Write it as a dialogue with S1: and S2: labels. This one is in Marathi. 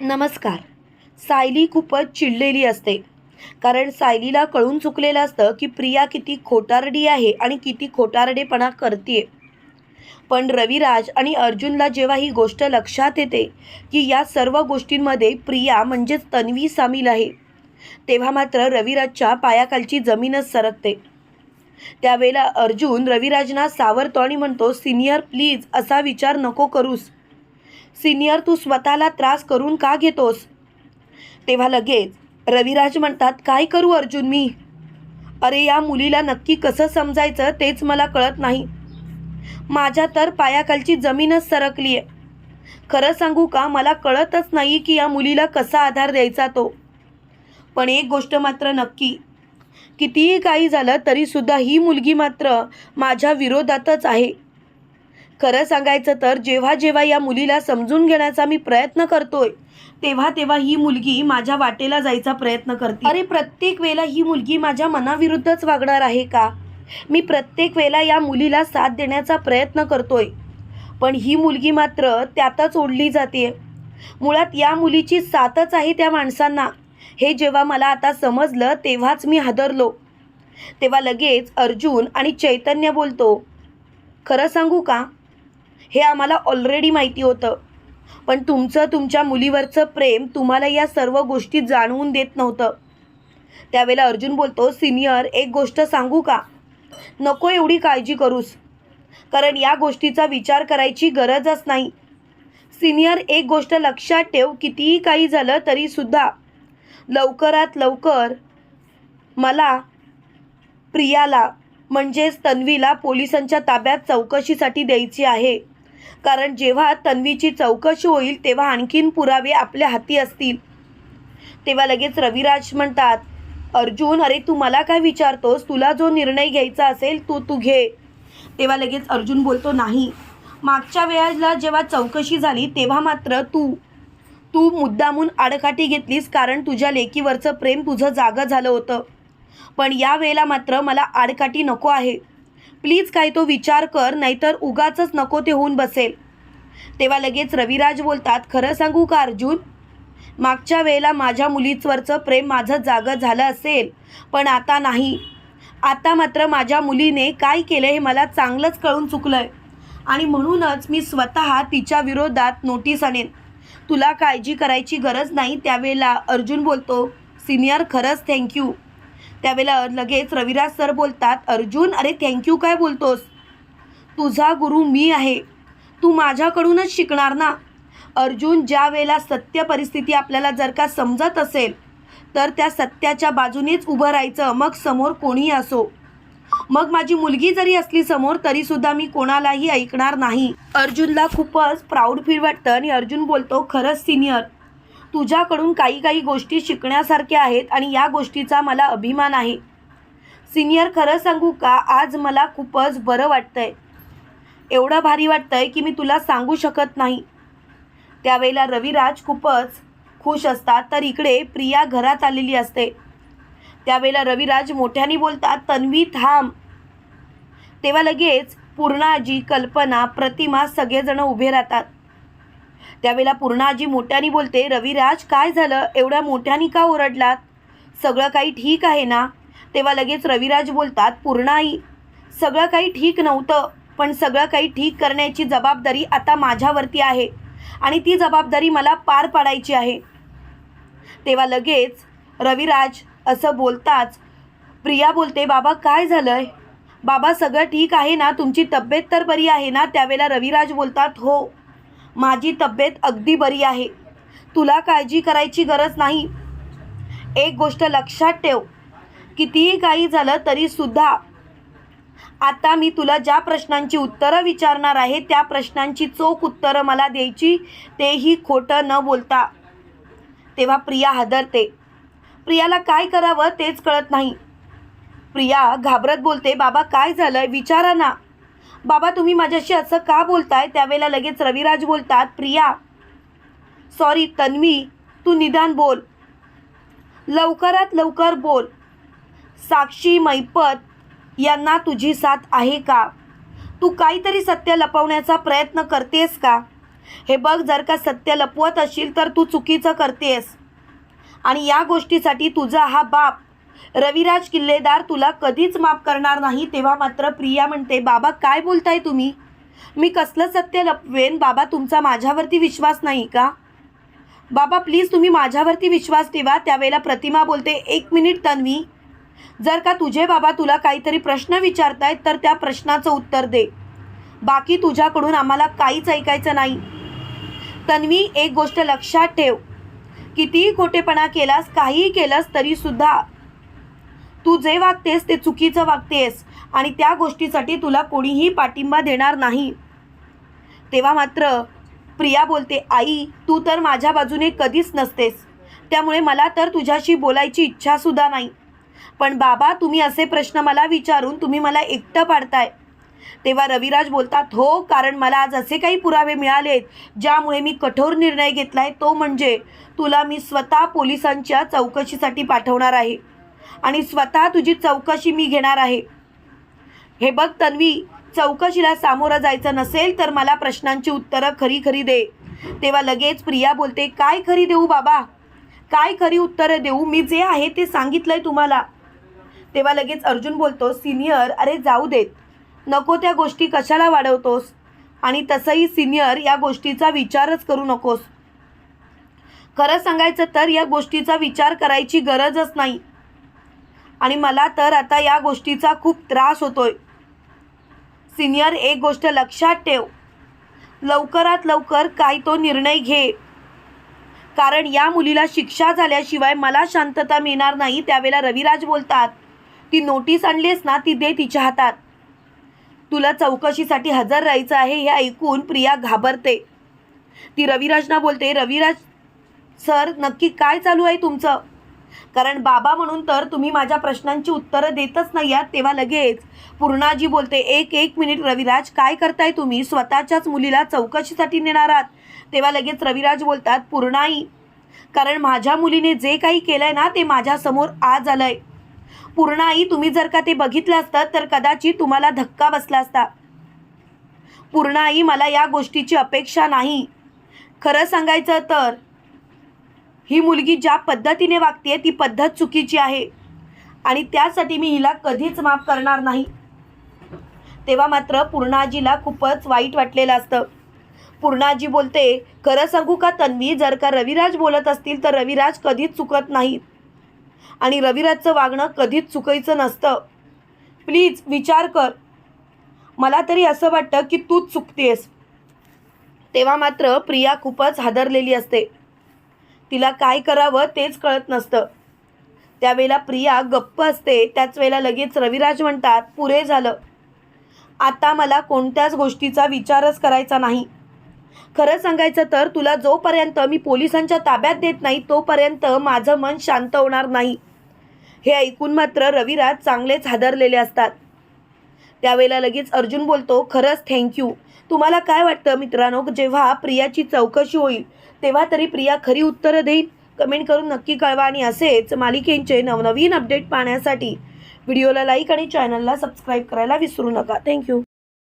S1: नमस्कार. सायली खूपच चिडलेली असते. कारण सायलीला कळून चुकलेलं असतं की प्रिया किती खोटारडी आहे आणि किती खोटारडेपणा करते पण रविराज आणि अर्जुनला जेव्हा ही गोष्ट लक्षात येते की या सर्व गोष्टींमध्ये प्रिया म्हणजेच तन्वी सामील आहे तेव्हा मात्र रविराजच्या पायाखालची जमीनच सरकते. त्यावेळेला अर्जुन रविराजना सावरतो आणि म्हणतो सिनियर प्लीज असा विचार नको करूस. सिनियर तू स्वतःला त्रास करून का घेतोस? तेव्हा लगेच रविराज म्हणतात काय करू अर्जुन मी? अरे या मुलीला नक्की कसं समजायचं तेच मला कळत नाही. माझ्या तर पायाखालची जमीनच सरकली आहे खरं सांगू का मला कळतच नाही की या मुलीला कसा आधार द्यायचा तो. पण एक गोष्ट मात्र नक्की कितीही काही झालं तरीसुद्धा ही मुलगी मात्र माझ्या विरोधातच आहे. खरं सांगायचं तर जेव्हा जेव्हा या मुलीला समजून घेण्याचा मी प्रयत्न करतोय तेव्हा तेव्हा ही मुलगी माझ्या वाटेला जायचा प्रयत्न करते. अरे प्रत्येक वेळेला ही मुलगी माझ्या मनाविरुद्धच वागणार आहे का? मी प्रत्येक वेळेला या मुलीला साथ देण्याचा प्रयत्न करतोय. पण ही मुलगी मात्र त्यातच ओढली जाते. मुळात या मुलीची साथच आहे त्या माणसांना. हे जेव्हा मला आता समजलं तेव्हाच मी हादरलो. तेव्हा लगेच अर्जुन आणि चैतन्य बोलतो खरं सांगू का? हे आम्हाला ऑलरेडी माहिती होतं. पण तुमचं तुमच्या मुलीवरचं प्रेम तुम्हाला या सर्व गोष्टी जाणवून देत नव्हतं. त्यावेळेला अर्जुन बोलतो सिनियर एक गोष्ट सांगू का? नको एवढी काळजी करूस. कारण या गोष्टीचा विचार करायची गरजच नाही. सिनियर एक गोष्ट लक्षात ठेव कितीही काही झालं तरीसुद्धा लवकरात लवकर मला प्रियाला म्हणजेच तन्वीला पोलिसांच्या ताब्यात चौकशीसाठी द्यायची आहे. कारण जेव्हा तन्वीची चौकशी होईल तेव्हा आणखीन पुरावे आपल्या हाती असतील. तेव्हा लगेच रविराज म्हणतात अर्जुन अरे तू मला काय विचारतोस? तुला जो निर्णय घ्यायचा असेल तो तू घे. तेव्हा लगेच अर्जुन बोलतो नाही. मागच्या वेळेला जेव्हा चौकशी झाली तेव्हा मात्र तू तू मुद्दामून आडकाठी घेतलीस कारण तुझ्या लेकीवरचं प्रेम तुझं जागं झालं होतं. पण या वेळेला मात्र मला आडकाठी नको आहे. प्लीज काय तो विचार कर नाहीतर उगाचच नको ते होऊन बसेल. तेव्हा लगेच रविराज बोलतात खरं सांगू का अर्जुन? मागच्या वेळेला माझ्या मुलीचवरचं प्रेम माझं जागं झालं असेल पण आता नाही. आता मात्र माझ्या मुलीने काय केलं हे मला चांगलंच कळून चुकलं आहे आणि म्हणूनच मी स्वतः तिच्या विरोधात नोटीस आणेन. तुला काळजी करायची गरज नाही त्यावेळेला अर्जुन बोलतो सिनियर खरंच थँक्यू त्यावेळेला लगेच रविराज सर बोलतात अर्जुन अरे थँक्यू काय बोलतोस? तुझा गुरु मी आहे. तू माझ्याकडूनच शिकणार ना? अर्जुन ज्या वेळेला सत्य परिस्थिती आपल्याला जर का समजत असेल तर त्या सत्याच्या बाजूनेच उभं राहायचं मग समोर कोणीही असो. मग माझी मुलगी जरी असली समोर तरीसुद्धा मी कोणालाही ऐकणार नाही. अर्जुनला खूपच प्राऊड फील वाटतं आणि अर्जुन बोलतो खरंच सिनियर तुझ्याकडून काही काही गोष्टी शिकण्यासारख्या आहेत आणि या गोष्टीचा मला अभिमान आहे. सिनियर खरं सांगू का? आज मला खूपच बरं वाटतंय. एवढं भारी वाटतंय की मी तुला सांगू शकत नाही. त्यावेळेला रविराज खूपच खुश असतात तर इकडे प्रिया घरात आलेली असते. त्यावेळेला रविराज मोठ्याने बोलतात तन्वी थांब. तेव्हा लगेच पूर्णाजी कल्पना प्रतिमा सगळेजण उभे राहतात. त्यावेळेला पूर्णाजी मोठ्याने बोलते रविराज काय झालं? एवढ्या मोठ्याने का ओरडलात? सगळं काही ठीक आहे ना? तेव्हा लगेच रविराज बोलतात पूर्णाई सगळं काही ठीक नव्हतं पण सगळं काही ठीक करण्याची जबाबदारी आता माझ्यावरती आहे आणि ती जबाबदारी मला पार पाडायची आहे. तेव्हा लगेच रविराज असं बोलताच प्रिया बोलते बाबा काय झालंय? बाबा सगळं ठीक आहे ना? तुमची तब्येत तर बरी आहे ना? त्यावेळेला रविराज बोलतात हो माझी तब्येत अगदी बरी आहे. तुला काळजी करायची गरज नाही. एक गोष्ट लक्षात ठेव. कितीही काही झालं तरीसुद्धा आता मी तुला ज्या प्रश्नांची उत्तरं विचारणार आहे त्या प्रश्नांची चोख उत्तरं मला द्यायची तेही खोटं न बोलता. तेव्हा प्रिया हादरते. प्रियाला काय करावं तेच कळत नाही. प्रिया घाबरत बोलते बाबा काय झालं विचारा ना. बाबा तुम्ही माझ्याशी असं का बोलताय? त्यावेळेला लगेच रविराज बोलतात प्रिया सॉरी तन्वी तू निदान बोल. लवकरात लवकर बोल. साक्षी मैपत यांना तुझी साथ आहे का? तू काहीतरी सत्य लपवण्याचा प्रयत्न करतेस का? हे बघ जर का सत्य लपवत असशील तर तू चुकीचं करतेस. आणि या गोष्टीसाठी तुझा हा बाप रविराज किल्लेदार तुला कधीच माफ करणार नाही तेव्हा मात्र प्रिया म्हणते बाबा काय बोलताय तुम्ही? मी कसलं सत्य लपवेन? बाबा तुमचा माझ्यावरती विश्वास नाही का? बाबा प्लीज तुम्ही माझ्यावरती विश्वास ठेवा त्यावेळेला प्रतिमा बोलते एक मिनिट तन्वी. जर का तुझे बाबा तुला काहीतरी प्रश्न विचारतायत तर त्या प्रश्नाचं उत्तर दे. बाकी तुझ्याकडून आम्हाला काहीच ऐकायचं नाही. तन्वी एक गोष्ट लक्षात ठेव. कितीही खोटेपणा केलास काहीही केलंस तरीसुद्धा तू जे वागतेस ते चुकीचं वागतेस आणि त्या गोष्टीसाठी तुला कोणीही पाठिंबा देणार नाही. तेव्हा मात्र प्रिया बोलते आई तू तर माझ्या बाजूने कधीच नसतेस. त्यामुळे मला तर तुझ्याशी बोलायची इच्छासुद्धा नाही. पण बाबा तुम्ही असे प्रश्न मला विचारून तुम्ही मला एकटं पाडताय. तेव्हा रविराज बोलतात हो कारण मला आज असे काही पुरावे मिळालेत ज्यामुळे मी कठोर निर्णय घेतलाय. तो म्हणजे तुला मी स्वतः पोलिसांच्या चौकशीसाठी पाठवणार आहे. आणि स्वतः तुझी चौकशी मी घेणार आहे. हे बघ तन्वी चौकशीला सामोरं जायचं नसेल तर मला प्रश्नांची उत्तरं खरी खरी दे. तेव्हा लगेच प्रिया बोलते काय खरी देऊ बाबा? काय खरी उत्तरं देऊ? मी जे आहे ते सांगितलंय तुम्हाला. तेव्हा लगेच अर्जुन बोलतो सिनियर अरे जाऊ देत. नको त्या गोष्टी कशाला वाढवतोस? आणि तसंही सिनियर या गोष्टीचा विचारच करू नकोस. खरं सांगायचं तर या गोष्टीचा विचार करायची गरजच नाही. आणि मला तर आता या गोष्टीचा खूप त्रास होतोय. सिनियर एक गोष्ट लक्षात ठेव. लवकरात लवकर काय तो निर्णय घे. कारण या मुलीला शिक्षा झाल्याशिवाय मला शांतता मिळणार नाही त्यावेळेला रविराज बोलतात ती नोटीस आणलीस ना ती दे तिच्या हातात. तुला चौकशीसाठी हजर राहायचं आहे हे ऐकून प्रिया घाबरते. ती रविराजना बोलते रविराज सर नक्की काय चालू आहे तुमचं? कारण बाबा म्हणून तर तुम्ही माझ्या प्रश्नांची उत्तरं देतच नाही आहात तेव्हा लगेच. पूर्णाजी बोलते एक एक मिनिट रविराज काय करताय तुम्ही? स्वतःच्याच मुलीला चौकशीसाठी नेणार आहात. तेव्हा लगेच रविराज बोलतात पूर्णाई कारण माझ्या मुलीने जे काही केलंय ना ते माझ्यासमोर आज आलंय. पूर्णाई तुम्ही जर का ते बघितलं असतं तर कदाचित तुम्हाला धक्का बसला असता. पूर्णाई मला या गोष्टीची अपेक्षा नाही. खरं सांगायचं तर ही मुलगी ज्या पद्धतीने वागते ती पद्धत चुकीची आहे. आणि त्यासाठी मी हिला कधीच माफ करणार नाही. तेव्हा मात्र पूर्णाजीला खूपच वाईट वाटलेलं असतं. पूर्णाजी बोलते खरं सांगू का तन्वी जर का रविराज बोलत असतील तर रविराज कधीच चुकत नाहीत. आणि रविराजचं वागणं कधीच चुकायचं नसतं. प्लीज विचार कर. मला तरी असं वाटतं की तूच चुकतेस. तेव्हा मात्र प्रिया खूपच हादरलेली असते. तिला काय करावं तेच कळत नसतं. त्यावेळेला प्रिया गप्प असते त्याच वेळेला लगेच रविराज म्हणतात पुरे झालं. आता मला कोणत्याच गोष्टीचा विचारच करायचा नाही. खरं सांगायचं तर तुला जोपर्यंत मी पोलिसांच्या ताब्यात देत नाही तोपर्यंत माझं मन शांत होणार नाही. हे ऐकून मात्र रविराज चांगलेच हादरलेले असतात. त्यावेळेला लगेच अर्जुन बोलतो खरंच थँक्यू तुम्हाला काय वाटतं मित्रांनो जेव्हा प्रियाची चौकशी होईल तेव्हा तरी प्रिया खरी उत्तरं देईल? कमेंट करून नक्की कळवा आणि असेच मालिकेंचे नवनवीन अपडेट पाहण्यासाठी. व्हिडिओला लाईक आणि चॅनलला सबस्क्राईब करायला विसरू नका. थँक्यू